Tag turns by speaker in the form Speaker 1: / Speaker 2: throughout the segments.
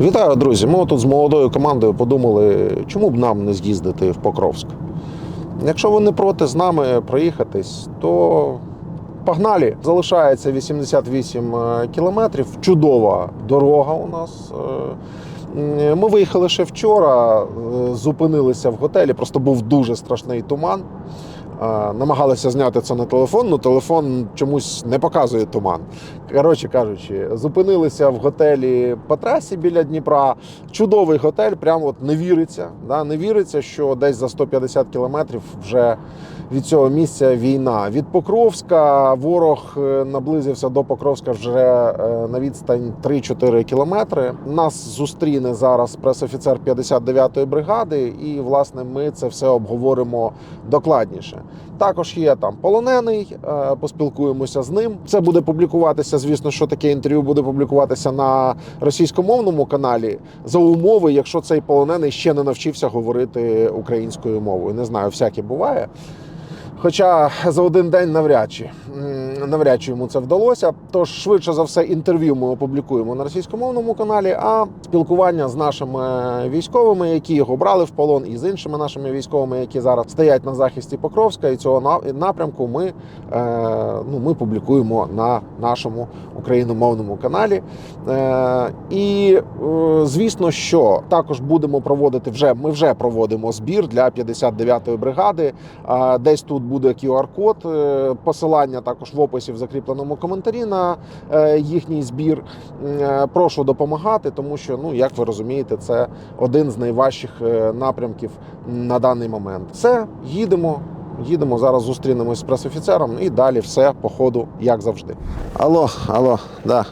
Speaker 1: Вітаю, друзі. Ми тут з молодою командою подумали, чому б нам не з'їздити в Покровськ. Якщо ви не проти з нами проїхатись, то погнали. Залишається 88 е, кілометрів. Чудова дорога у нас. Е, Ми виїхали ще вчора, е, зупинилися в готелі, просто був дуже страшний туман. Намагалися зняти це на телефон, але телефон чомусь не показує туман. Коротше кажучи, зупинилися в готелі по трасі біля Дніпра. Чудовий готель, прямо от не віриться. Да? Не віриться, що десь за 150 кілометрів вже від цього місця війна. Від Покровська ворог е, наблизився до Покровська вже е, на відстань 3-4 кілометри. Нас зустріне зараз пресофіцер 59-ї бригади, і власне ми це все обговоримо докладніше. Також є там полонений, е, поспілкуємося з ним. Це буде публікуватися. Звісно, що таке інтерв'ю буде публікуватися на російськомовному каналі за умови, якщо цей полонений ще не навчився говорити українською мовою. Не знаю, всяке буває. Хоча за один день навряд чи навряд чи йому це вдалося. Тож швидше за все інтерв'ю ми опублікуємо на російськомовному каналі. А спілкування з нашими військовими, які його брали в полон, і з іншими нашими військовими, які зараз стоять на захисті Покровська і цього напрямку, ми, е, ну, ми публікуємо на нашому україномовному каналі. Е, і е, звісно, що також будемо проводити вже. Ми вже проводимо збір для 59-ї бригади. Десь тут буде QR-код, е, посилання також в описі в закріпленому коментарі на е, їхній збір. Е, Прошу допомагати, тому що, ну як ви розумієте, це один з найважчих напрямків на даний момент. Все, їдемо. Їдемо зараз, зустрінемось з пресофіцером і далі все по ходу, як завжди. Алло, алло, да.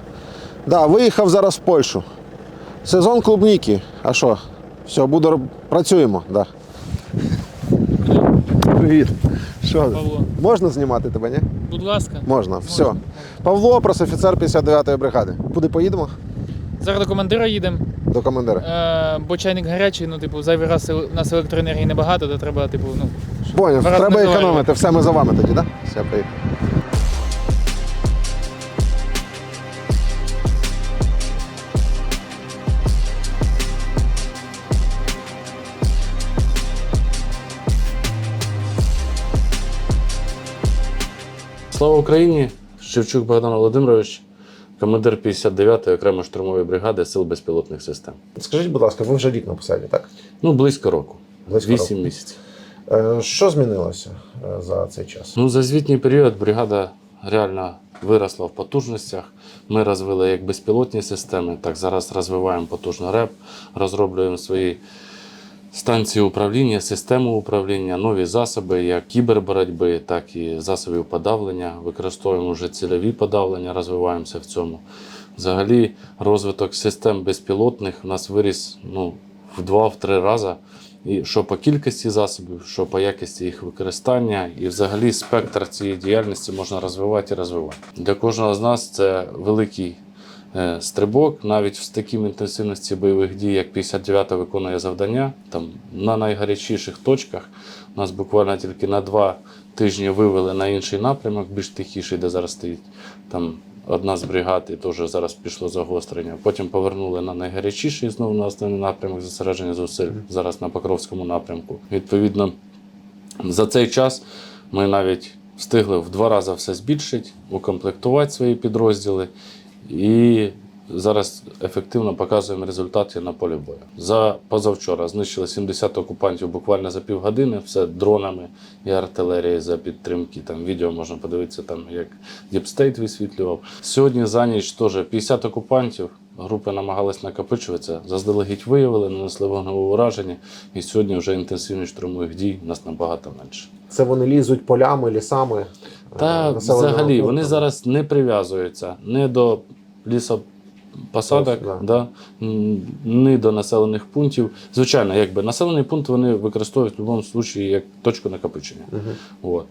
Speaker 1: Да, виїхав зараз в Польщу. Сезон клубніки. А що? Все, буду працюємо, да. Привіт. Що?
Speaker 2: Павло.
Speaker 1: Можна знімати тебе, ні?
Speaker 2: Будь ласка.
Speaker 1: Можна. Все. Павло, пресофіцер 59-ї бригади. Куди поїдемо?
Speaker 2: Зараз до командира їдемо,
Speaker 1: До командира.
Speaker 2: е, бо чайник гарячий, ну, типу, зайвий раз ел- у нас електроенергії небагато, то треба, типу, ну. щоб
Speaker 1: Поняв, треба економити. Все ми за вами тоді, так? Да? Все, поїхали.
Speaker 3: Слава Україні! Шевчук Богдан Володимирович, командир 59-ї окремої штурмової бригади Сил безпілотних систем.
Speaker 1: Скажіть, будь ласка, ви вже рік на посаді, так?
Speaker 3: Ну, близько року.
Speaker 1: Близько
Speaker 3: Вісім
Speaker 1: року.
Speaker 3: місяців.
Speaker 1: Е, Що змінилося е, за цей час?
Speaker 3: Ну, за звітній період бригада реально виросла в потужностях. Ми розвили як безпілотні системи, так зараз розвиваємо потужно РЕП, розроблюємо свої станції управління, систему управління, нові засоби, як кіберборотьби, так і засобів подавлення. Використовуємо вже цільові подавлення, розвиваємося в цьому. Взагалі, розвиток систем безпілотних у нас виріс ну, в два-три рази. І що по кількості засобів, що по якості їх використання, і взагалі спектр цієї діяльності можна розвивати і розвивати. Для кожного з нас це великий стрибок, навіть в такій інтенсивності бойових дій, як 59-та виконує завдання, там на найгарячіших точках нас буквально тільки на два тижні вивели на інший напрямок, більш тихіший, де зараз стоїть там одна з бригад, і теж зараз пішло загострення. Потім повернули на найгарячіший знову на основний напрямок зосередження зусиль, зараз на Покровському напрямку. Відповідно, за цей час ми навіть встигли в два рази все збільшити, укомплектувати свої підрозділи і зараз ефективно показуємо результати на полі бою. За позавчора знищили 70 окупантів буквально за півгодини, все дронами і артилерією за підтримки. Там відео можна подивитися, там як Діпстейт висвітлював. Сьогодні за ніч теж 50 окупантів. Групи намагались накопичуватися, заздалегідь виявили, нанесли вогневе ураження, і сьогодні вже інтенсивність штурмових дій у нас набагато менше.
Speaker 1: Це вони лізуть полями, лісами. е,
Speaker 3: Та
Speaker 1: населеними
Speaker 3: взагалі вони зараз не прив'язуються ні до лісопосадок,
Speaker 1: Ось, да.
Speaker 3: да. ні до населених пунктів. Звичайно, якби населений пункт вони використовують в будь-якому випадку як точку накопичення.
Speaker 1: Мгм.
Speaker 3: От.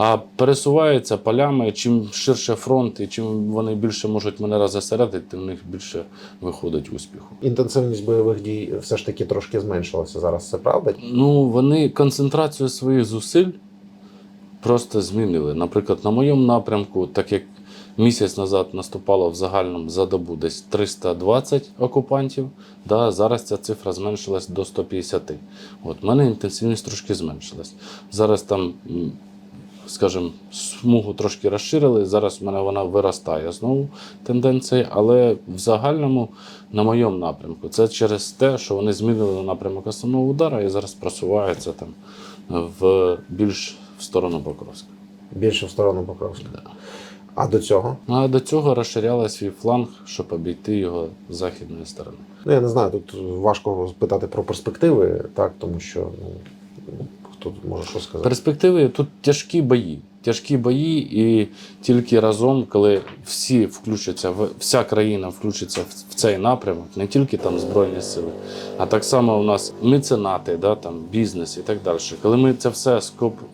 Speaker 3: А пересуваються полями, чим ширше фронт і чим вони більше можуть мене зосередити, тим в них більше виходить успіху.
Speaker 1: Інтенсивність бойових дій все ж таки трошки зменшилася зараз. Це правда?
Speaker 3: Ну, вони концентрацію своїх зусиль просто змінили. Наприклад, на моєму напрямку, так як Місяць назад наступало в загальному за добу десь 320 окупантів. Да, зараз ця цифра зменшилась до 150. От, в мене інтенсивність трошки зменшилась. Зараз там, скажімо, смугу трошки розширили. Зараз в мене вона виростає знову тенденція, але в загальному на моєму напрямку. Це через те, що вони змінили напрямок основного удара і зараз просуваються там в більш в сторону Покровська.
Speaker 1: Більше в сторону Покровська. А до цього?
Speaker 3: А до цього розширяли свій фланг, щоб обійти його з західної сторони.
Speaker 1: Ну, я не знаю, тут важко питати про перспективи, так, тому що ну, тут може що.
Speaker 3: Перспективи тут тяжкі бої. Тяжкі бої, і тільки разом, коли всі включаться, вся країна включиться в- цей напрямок, не тільки там Збройні сили, а так само у нас меценати, да, там, бізнес і так далі. Коли ми це все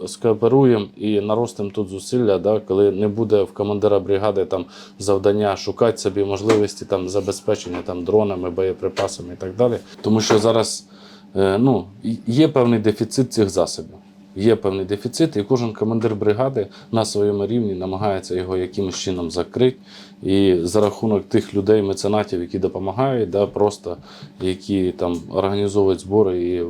Speaker 3: скооперуємо і наростимо тут зусилля, да, коли не буде в командира бригади там завдання шукати собі можливості там забезпечення там дронами, боєприпасами і так далі. Тому що зараз ну, є певний дефіцит цих засобів. Є певний дефіцит, і кожен командир бригади на своєму рівні намагається його якимось чином закрити. І за рахунок тих людей, меценатів, які допомагають, да, просто які там організовують збори і е,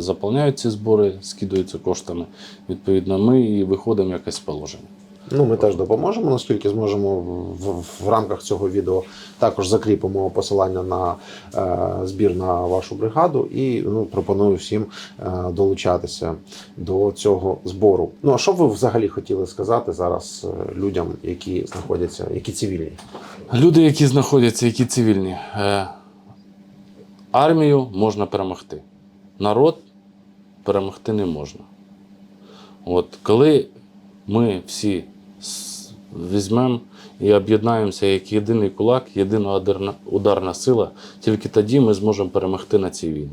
Speaker 3: заповняють ці збори, скидаються коштами. Відповідно, ми і виходимо якось з положення.
Speaker 1: Ну, ми теж допоможемо, наскільки зможемо в, в рамках цього відео. Також закріпимо посилання на е, збір на вашу бригаду і ну, пропоную всім е, долучатися до цього збору. Ну а що ви взагалі хотіли сказати зараз е, людям, які знаходяться, які цивільні?
Speaker 3: Люди, які знаходяться, які цивільні, е, армію можна перемогти. Народ перемогти не можна. От коли ми всі візьмемо і об'єднаємося як єдиний кулак, єдина ударна, сила, тільки тоді ми зможемо перемогти на цій війні.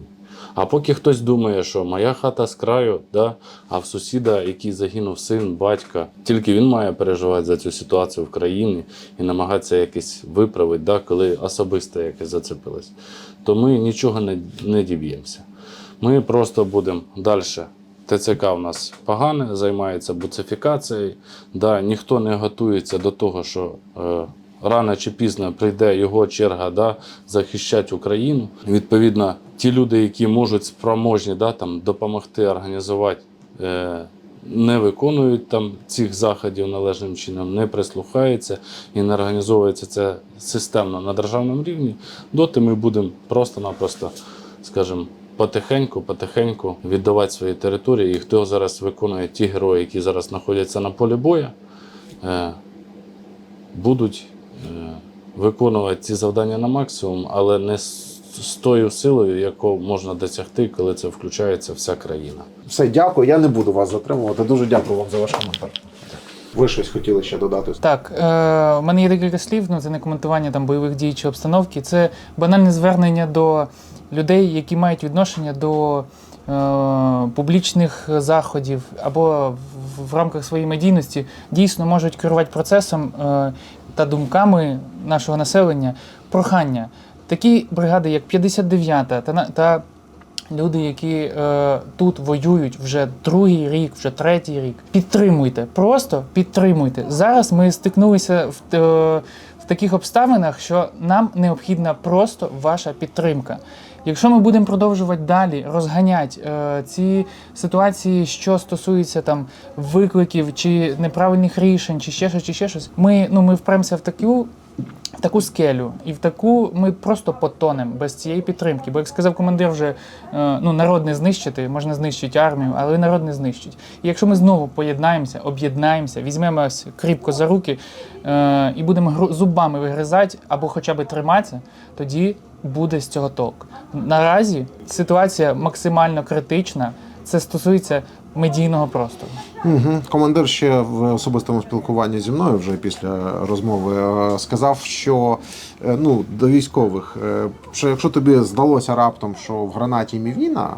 Speaker 3: А поки хтось думає, що моя хата з краю, да, а в сусіда, який загинув син, батька, тільки він має переживати за цю ситуацію в країні і намагатися якось виправити, да, коли особисто якось зацепилось, то ми нічого не, не діб'ємося. Ми просто будемо далі. ТЦК у нас погане, займається буцифікацією. Да, ніхто не готується до того, що е, рано чи пізно прийде його черга да, захищати Україну. Відповідно, ті люди, які можуть спроможні да, там, допомогти організувати. Е, не виконують там цих заходів належним чином, не прислухаються і не організовується це системно на державному рівні, доти ми будемо просто-напросто, скажімо, потихеньку, потихеньку віддавати свої території. І хто зараз виконує ті герої, які зараз знаходяться на полі бою, е, будуть е, виконувати ці завдання на максимум, але не з з тою силою, яку можна досягти, коли це включається вся країна.
Speaker 1: Все, дякую. Я не буду вас затримувати. Дуже дякую вам за ваш коментар. Ви щось хотіли ще додати?
Speaker 2: Так, е, в мене є декілька слів, ну це не коментування там бойових дій чи обстановки. Це банальне звернення до людей, які мають відношення до е, публічних заходів або в, в рамках своєї медійності дійсно можуть керувати процесом е, та думками нашого населення. Прохання. Такі бригади, як 59-та та, та люди, які е, тут воюють вже другий рік, вже третій рік. Підтримуйте, просто підтримуйте. Зараз ми стикнулися в, е, в таких обставинах, що нам необхідна просто ваша підтримка. Якщо ми будемо продовжувати далі розганяти е, ці ситуації, що стосуються там викликів чи неправильних рішень, чи ще щось, чи ще щось, ми ну ми впремося в таку в таку скелю, і в таку ми просто потонемо без цієї підтримки. Бо як сказав командир, вже е, ну народ не знищити, можна знищити армію, але народ не знищить. І якщо ми знову поєднаємося, об'єднаємося, візьмемося кріпко за руки е, і будемо зубами вигризати або хоча б триматися, тоді буде з цього толк. Наразі ситуація максимально критична. Це стосується медійного простору.
Speaker 1: Угу. Командир ще в особистому спілкуванні зі мною вже після розмови е, сказав, що е, ну, до військових, е, що якщо тобі здалося раптом, що в гранаті мівіна,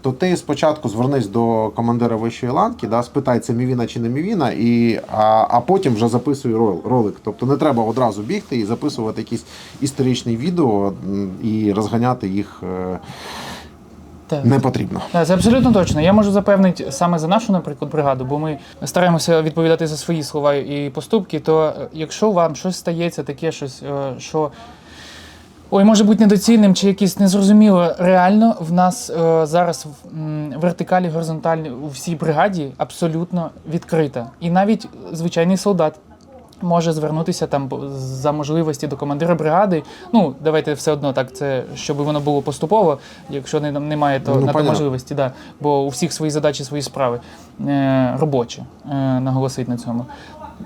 Speaker 1: то ти спочатку звернись до командира вищої ланки, да, спитай, це мівіна чи не мівіна, і, а, а потім вже записуй ролик. Тобто не треба одразу бігти і записувати якісь історичні відео і розганяти їх.
Speaker 2: Так.
Speaker 1: не потрібно.
Speaker 2: Так, це абсолютно точно. Я можу запевнити саме за нашу, наприклад, бригаду, бо ми стараємося відповідати за свої слова і поступки. То е, якщо вам щось стається, таке щось, е, що ой, може бути недоцільним чи якесь незрозуміло, реально в нас е, зараз м, вертикалі, горизонтальні у всій бригаді абсолютно відкрита. І навіть звичайний солдат. Може звернутися там за можливості до командира бригади. Ну, давайте все одно так, це щоб воно було поступово. Якщо не, немає, то
Speaker 1: Ну,
Speaker 2: на то можливості, да. бо у всіх свої задачі, свої справи е, робочі, е, наголосить на цьому.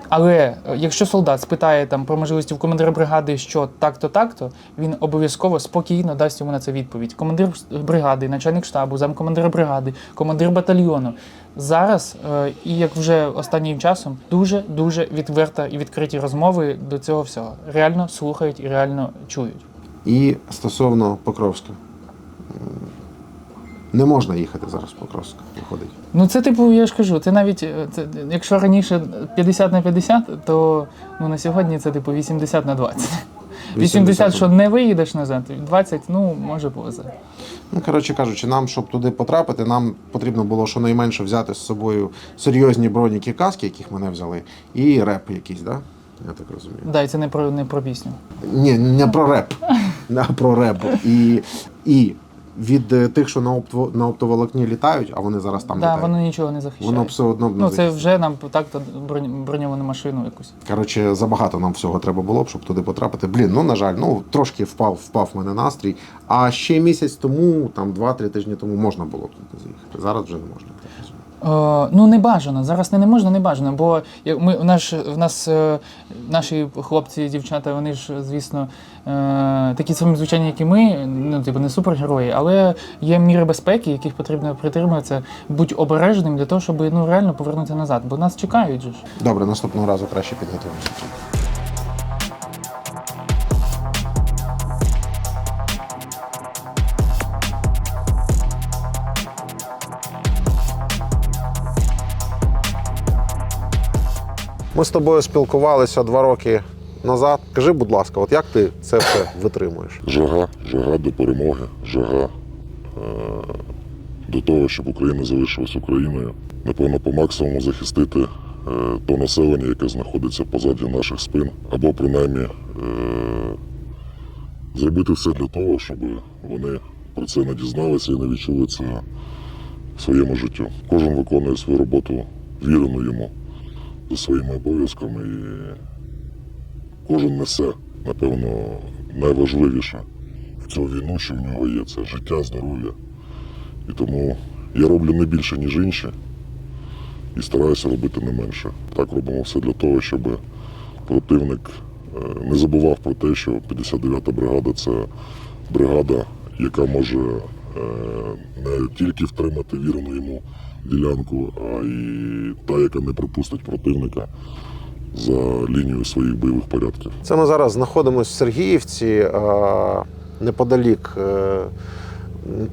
Speaker 2: Але е, якщо солдат спитає там про можливості в командира бригади, що так-то, так-то, він обов'язково спокійно дасть йому на це відповідь. Командир бригади, начальник штабу, замкомандира бригади, командир батальйону. Зараз, е, і як вже останнім часом, дуже дуже відверта і відкриті розмови до цього всього. Реально слухають і реально чують.
Speaker 1: І стосовно Покровська. Не можна їхати зараз в Покровськ, виходить.
Speaker 2: Ну, це типу, я ж кажу, це навіть е, це, якщо раніше 50 на 50, то ну, на сьогодні це типу 80 на 20. 80, що не виїдеш назад, 20, ну, може повезе.
Speaker 1: Ну, коротше кажучи, нам, щоб туди потрапити, нам потрібно було щонайменше взяти з собою серйозні броніки каски, яких мене взяли, і реп якийсь, да? Я так розумію.
Speaker 2: Да, і це не про не про пісню.
Speaker 1: Ні, не про реп, а про реп. І, і від е, тих, що на, опто, на оптоволокні літають, а вони зараз там
Speaker 2: да,
Speaker 1: літають,
Speaker 2: воно нічого не захищає.
Speaker 1: воно все одно б не
Speaker 2: ну, це вже нам так-то бронь- броньовану машину якусь.
Speaker 1: Коротше, забагато нам всього треба було б, щоб туди потрапити. Блін, ну на жаль, ну трошки впав, впав в мене настрій. А ще місяць тому, там 2-3 тижні тому можна було туди заїхати. Зараз вже не можна. я так розумію.
Speaker 2: Е, ну не бажано. Зараз не, не можна, не бажано. Бо ми у нас в нас е, наші хлопці, і дівчата, вони ж, звісно, е, такі самі звичайні, як і ми. Ну, типу, не супергерої, але є міри безпеки, яких потрібно притримуватися. Будь обережним для того, щоб ну реально повернутися назад. Бо нас чекають же.
Speaker 1: Добре, наступного разу краще підготуємося. Ми з тобою спілкувалися два роки назад. Кажи, будь ласка, от як ти це все витримуєш?
Speaker 4: Жага, жага до перемоги, жага е- до того, щоб Україна залишилась Україною. Напевно, по максимуму захистити е- то населення, яке знаходиться позаді наших спин, або принаймні е- зробити все для того, щоб вони про це не дізналися і не відчули це в своєму життю. Кожен виконує свою роботу вірену йому за своїми обов'язками і кожен несе, напевно, найважливіше в цю війну, що в нього є, це життя, здоров'я. І тому я роблю не більше, ніж інші, і стараюся робити не менше. Так робимо все для того, щоб противник е, не забував про те, що 59-та бригада це бригада, яка може е, не тільки втримати вірну йому ділянку, а й та, яка не пропустить противника за лінією своїх бойових порядків.
Speaker 1: Це ми зараз знаходимося в Сергіївці, е, неподалік е,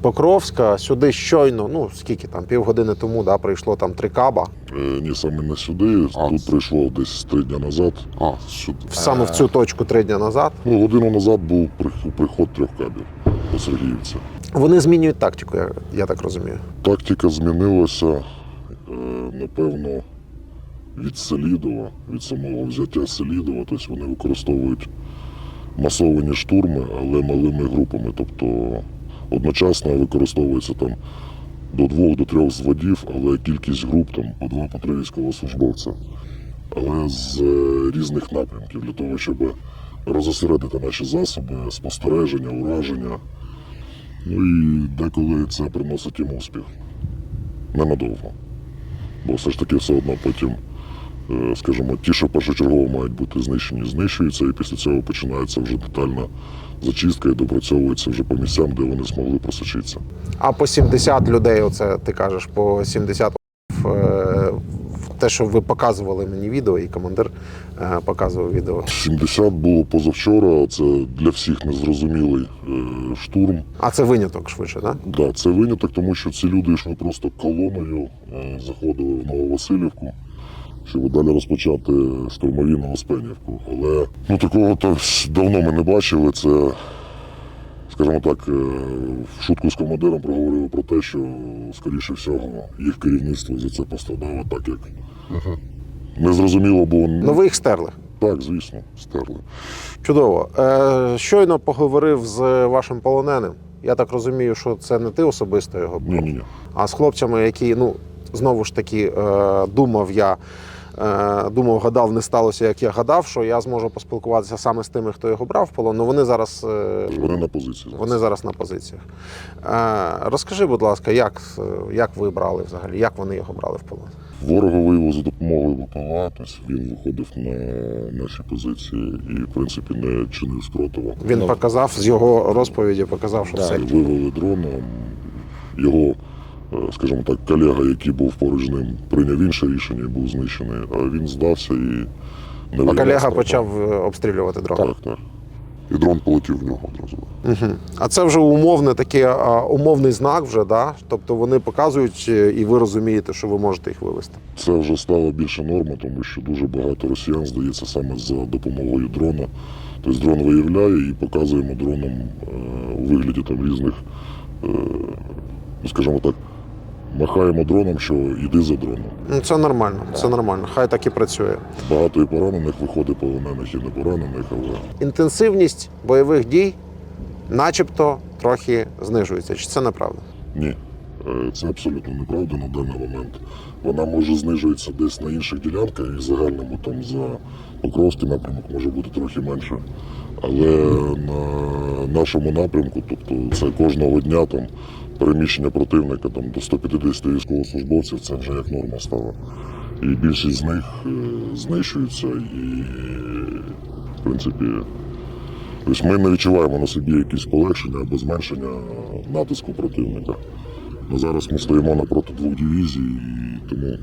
Speaker 1: Покровська. Сюди щойно, ну скільки там, півгодини тому да, прийшло там три каба.
Speaker 4: Е, Ні, саме не сюди. Тут прийшло десь три дні назад. А, сюди.
Speaker 1: Саме в цю точку три дні назад.
Speaker 4: Ну, годину назад був приход трьох кабів по Сергіївці.
Speaker 1: Вони змінюють тактику, я, я так розумію.
Speaker 4: Тактика змінилася, е, напевно, від Селідова, від самого взяття Селідова. Тобто вони використовують масовані штурми, але малими групами. Тобто одночасно використовується там до двох до трьох зводів, але кількість груп там по два по три військовослужбовця. Але з е, різних напрямків для того, щоб розосередити наші засоби, спостереження, ураження. Ну і деколи це приносить їм успіх. Ненадовго. Бо все ж таки все одно потім, е, скажімо, ті, що першочергово мають бути знищені, знищуються, і після цього починається вже детальна зачистка і допрацьовується вже по місцям, де вони змогли просочитися.
Speaker 1: А по 70 людей, оце ти кажеш, по 70 е, те, що ви показували мені відео, і командир е, показував відео.
Speaker 4: 70 було позавчора, це для всіх незрозумілий е, штурм.
Speaker 1: А це виняток швидше, так?
Speaker 4: Да, це виняток, тому що ці люди йшли просто колоною, е, заходили в Нововасилівку, щоб далі розпочати штурмові на Успенівку. Але ну, такого то давно ми не бачили. Це скажімо так, в шутку з командиром проговорили про те, що, скоріше всього, їх керівництво за це пострадало, так як незрозуміло було.
Speaker 1: Ну ви їх стерли.
Speaker 4: Так, звісно, стерли.
Speaker 1: Чудово. Е, щойно поговорив з вашим полоненим. Я так розумію, що це не ти особисто його
Speaker 4: Ні, ні, ні.
Speaker 1: а з хлопцями, які, ну, знову ж таки, е, думав я. е, Думав, гадав, не сталося, як я гадав, що я зможу поспілкуватися саме з тими, хто його брав в полон. Ну вони зараз е,
Speaker 4: Вони на позиції. зараз.
Speaker 1: вони зараз на позиціях. Е, Розкажи, будь ласка, як, як ви брали взагалі, як вони його брали в полон?
Speaker 4: Ворога виявили за допомогою БПЛА, тобто він виходив на наші позиції і, в принципі, не чинив спротиву.
Speaker 1: Він показав з його розповіді, показав, що все.
Speaker 4: Вивели дрона. Його, е, скажімо так, колега, який був поруч з ним, прийняв інше рішення і був знищений, а він здався і не
Speaker 1: А колега почав е, обстрілювати дрон.
Speaker 4: Так, так. І дрон полетів в нього одразу.
Speaker 1: Угу. А це вже умовне таке, а, умовний знак, вже, да? тобто вони показують, е, і ви розумієте, що ви можете їх вивести.
Speaker 4: Це вже стало більше норма, тому що дуже багато росіян здається саме за допомогою дрона. Тобто дрон виявляє і показуємо дроном е, у вигляді там різних, е, ну, скажімо так, махаємо дроном, що йди за дроном.
Speaker 1: Ну, це нормально, це нормально. Хай так і працює.
Speaker 4: Багато і поранених виходить полонених і не поранених, але
Speaker 1: Інтенсивність бойових дій, начебто, трохи знижується. Чи це неправда?
Speaker 4: ні. Е, Це абсолютно неправда на даний момент. Вона може знижуватися десь на інших ділянках і в загальному там за Покровський напрямок може бути трохи менше. Але на нашому напрямку, тобто це кожного дня там переміщення противника там, до 150 військовослужбовців, це вже як норма стала. І більшість з них е, знищуються і, в принципі, тобто ми не відчуваємо на собі якісь полегшення або зменшення натиску противника. Ну, зараз ми стоїмо напроти двох дивізій, і тому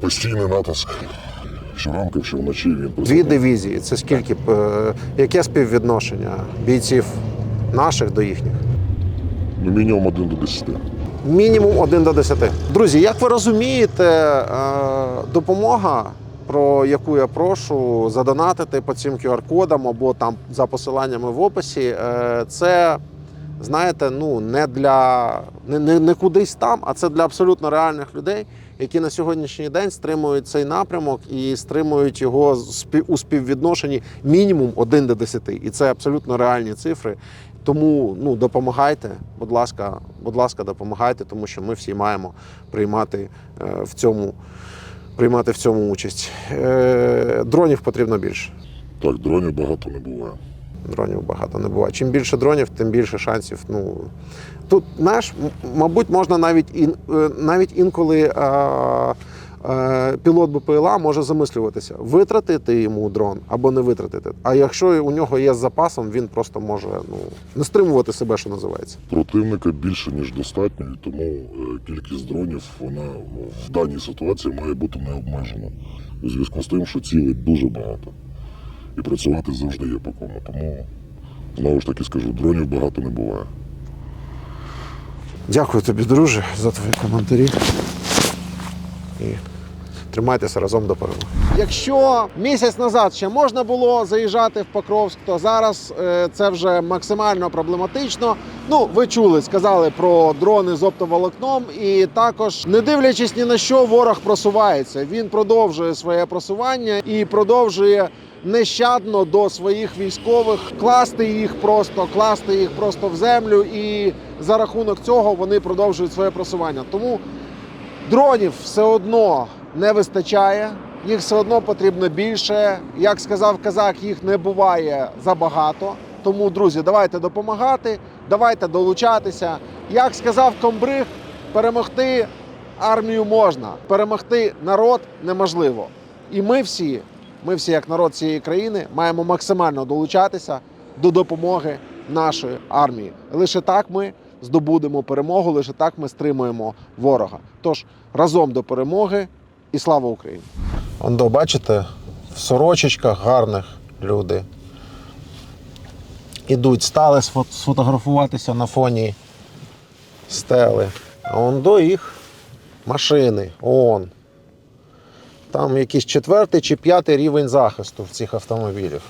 Speaker 4: постійний натиск. Щоранку, що вночі він
Speaker 1: Дві дивізії. Це скільки? е, Яке співвідношення бійців наших до їхніх?
Speaker 4: Ну, мінімум один до десяти.
Speaker 1: Мінімум 1 до 10. Друзі, як ви розумієте, е, допомога, про яку я прошу задонатити по цим QR-кодам або там за посиланнями в описі, е, це, знаєте, ну не для не, не, не кудись там, а це для абсолютно реальних людей, які на сьогоднішній день стримують цей напрямок і стримують його у співвідношенні мінімум 1 до 10. І це абсолютно реальні цифри. Тому ну допомагайте, будь ласка, будь ласка, допомагайте, тому що ми всі маємо приймати е, в цьому приймати в цьому участь. Е, Дронів потрібно більше.
Speaker 4: Так, дронів багато не буває.
Speaker 1: Дронів багато не буває. Чим більше дронів, тим більше шансів. Ну тут знаєш, мабуть, можна навіть ін, е, навіть інколи. е, Пілот БПЛА може замислюватися, витратити йому дрон або не витратити. А якщо у нього є з запасом, він просто може ну не стримувати себе, що називається.
Speaker 4: Противника більше, ніж достатньо, і тому е, кількість дронів вона ну, в даній ситуації має бути не обмежена. У зв'язку з тим, що цілей дуже багато. І працювати завжди є по кому. Тому, знову ж таки скажу, дронів багато не буває.
Speaker 1: Дякую тобі, друже, за твої коментарі. І тримайтеся разом до перемоги. Якщо місяць назад ще можна було заїжджати в Покровськ, то зараз е, це вже максимально проблематично. Ну, ви чули, сказали про дрони з оптоволокном, і також, не дивлячись ні на що, ворог просувається. Він продовжує своє просування і продовжує нещадно до своїх військових класти їх просто, класти їх просто в землю, і за рахунок цього вони продовжують своє просування. Тому дронів все одно не вистачає. Їх все одно потрібно більше. Як сказав казак, їх не буває забагато. Тому, друзі, давайте допомагати, давайте долучатися. Як сказав комбриг, перемогти армію можна, перемогти народ неможливо. І ми всі, ми всі, як народ цієї країни, маємо максимально долучатися до допомоги нашої армії. Лише так ми здобудемо перемогу, лише так ми стримуємо ворога. Тож разом до перемоги і слава Україні! Ондо, бачите, в сорочечках гарних люди. Ідуть, стали сфотографуватися на фоні стели. А он до їх машини. Он. Там якийсь четвертий чи п'ятий рівень захисту в цих автомобілів.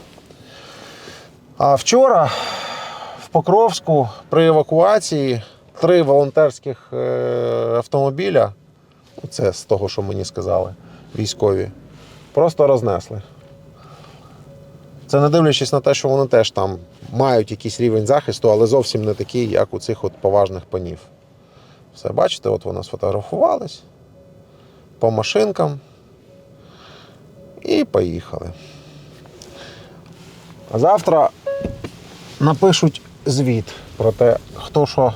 Speaker 1: А вчора в Покровську при евакуації три волонтерських е, автомобіля, це з того, що мені сказали, військові, просто рознесли. Це не дивлячись на те, що вони теж там мають якийсь рівень захисту, але зовсім не такий, як у цих от поважних панів. Все, бачите, от вони сфотографувались по машинкам і поїхали. А завтра напишуть звіт про те, хто що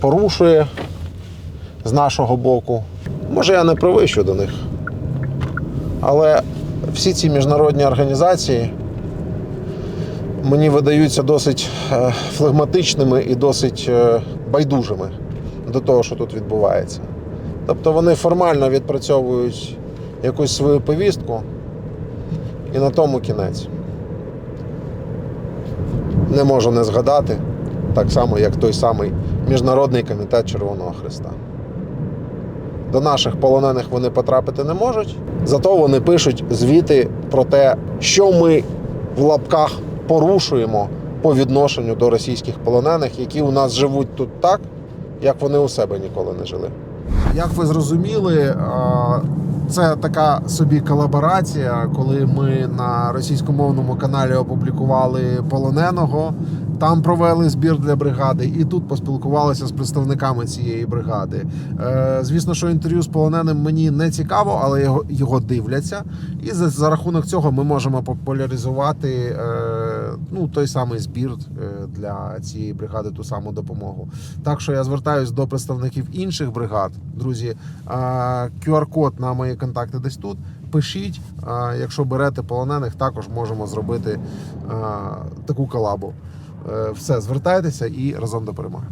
Speaker 1: порушує з нашого боку. Може, я не правий щодо них. Але всі ці міжнародні організації мені видаються досить е, флегматичними і досить е, байдужими до того, що тут відбувається. Тобто вони формально відпрацьовують якусь свою повістку, і на тому кінець. Не можу не згадати, так само, як той самий Міжнародний комітет Червоного Христа. До наших полонених вони потрапити не можуть, зато вони пишуть звіти про те, що ми в лапках порушуємо по відношенню до російських полонених, які у нас живуть тут так, як вони у себе ніколи не жили. Як ви зрозуміли, це така собі колаборація, коли ми на російськомовному каналі опублікували полоненого. Там провели збір для бригади, і тут поспілкувалися з представниками цієї бригади. Е, звісно, що інтерв'ю з полоненим мені не цікаво, але його, його дивляться. І за, за рахунок цього ми можемо популяризувати е, ну, той самий збір е, для цієї бригади, ту саму допомогу. Так що я звертаюсь до представників інших бригад. Друзі, е, QR-код на мої контакти десь тут. Пишіть, е, якщо берете полонених, також можемо зробити е, таку колабу. Е, Все, звертайтеся і разом до перемоги.